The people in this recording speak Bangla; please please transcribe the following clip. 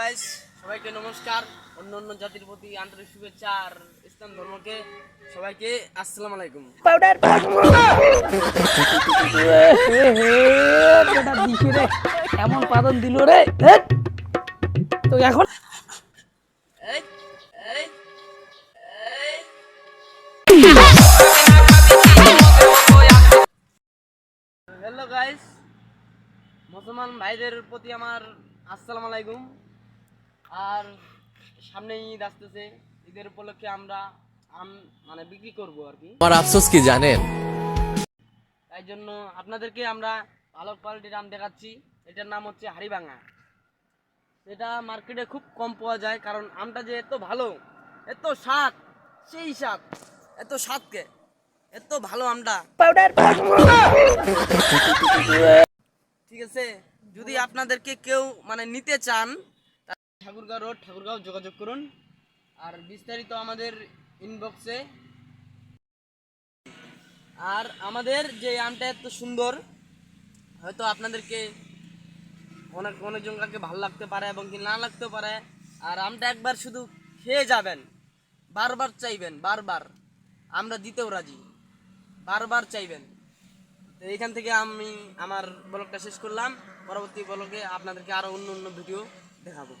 সবাইকে নমস্কার। অন্য অন্য জাতির প্রতি আন্তরিক শুভেচ্ছা আর ইসলাম ধর্মকে সবাইকে আসসালামু আলাইকুম। পাউডার এমন পাদন দিল রে। তো এখন? হ্যালো গাইস মুসলমান ভাইদের প্রতি আমার আসসালামু আলাইকুম। আর সামনে ঈদ আসতেছে। ঈদের উপলক্ষে আমরা আম মানে বিক্রি করব আর কি। আমার আফসোস কি জানেন? তাই জন্য আপনাদেরকে আমরা ভালো কোয়ালিটির আম দেখাচ্ছি। এটার নাম হচ্ছে হাড়িভাঙা। এটা মার্কেটে খুব কম পাওয়া যায় কারণ আমটা যে এত ভালো এত স্বাদ সেই স্বাদ এত স্বাদকে এত ভালো আমটা। পাউডার ঠিক আছে? যদি আপনাদেরকে কেউ মানে নিতে চান ঠাকুরগাঁও রোড, ঠাকুরগাঁও যোগাযোগ করুন। আর বিস্তারিত আমাদের ইনবক্সে আর আমাদের যে আমটা এত সুন্দর, হয়তো আপনাদেরকে অনেক অনেকজন কাকে ভালো লাগতে পারে এবং কি না লাগতে পারে, আর আমটা একবার শুধু খেয়ে যাবেন, বারবার চাইবেন, বারবার। আমরা দিতেও রাজি, বারবার চাইবেন। তো এখান থেকে আমি আমার ব্লগটা শেষ করলাম, পরবর্তী ব্লগে আপনাদেরকে আরও অন্য অন্য ভিডিও দেখাবো।